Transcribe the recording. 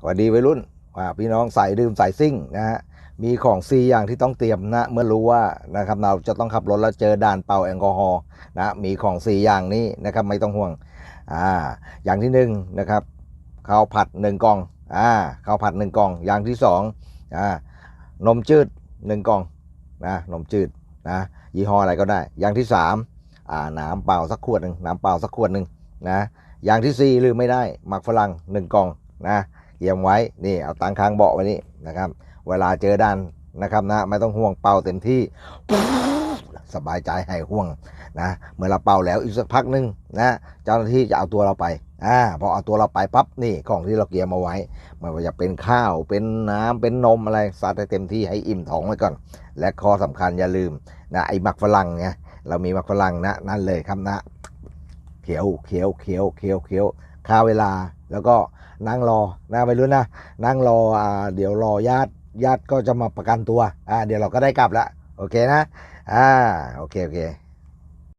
สวัสดีวัยรุ่นว่าพี่น้องใสายดื่มใสายซิ่งนะฮะมีของซีอย่างที่ต้องเตรียมนะเมื่อรู้ว่านะครับเราจะต้องขับรถแล้วเจอด่านเป่าแอลกอฮอล์นะมีของซีอย่างนี้นะครับไม่ต้องห่วงอ่าอย่างที่หนึ่งนะครับข้าวผัดหนึ่งกล่องอ่าข้าวผัดหนึ่งกล่อง อย่างที่สองอ่านมจืดหนึ่งกล่องนะนมจืดนะยี่ห้ออะไรก็ได้ อย่างที่สามอ่าน้ำเปล่าสักขวดหนึ่งน้ำเปล่าสักขวดหนึ่งนะอย่างที่สี่ลืมไม่ได้หมักฝรั่งหนึ่งกล่องนะ เตรียมไว้นี่เอาตังค้างเบาะไว้นี่นะครับ เวลาเจอด่านนะครับนะไม่ต้องห่วงเป่าเต็มที่สบายใจหายห่วงนะเมื่อเราเป่าแล้วอีกสักพักหนึ่งนะเจ้าหน้าที่จะเอาตัวเราไปอ่าพอเอาตัวเราไปปั๊บนี่ของที่เราเตรียมเอาไว้ไม่ว่าจะเป็นข้าวเป็นน้ำเป็นนมอะไรซัดให้เต็มที่ให้อิ่มท้องไว้ก่อน และข้อสำคัญอย่าลืมนะไอ้หมักฝรั่งเนี่ยเรามีหมักฝรั่งนะนั่นเลยครับนะ เขียวเขียวเขียวเขียวเขียวค่าเวลา แล้วก็นั่งรอนะไปรุ่นนะนั่งรออ่าเดี๋ยวรอญาติญาติก็จะมาประกันตัวอ่าเดี๋ยวเราก็ได้กลับละโอเคนะอ่าโอเคโอเค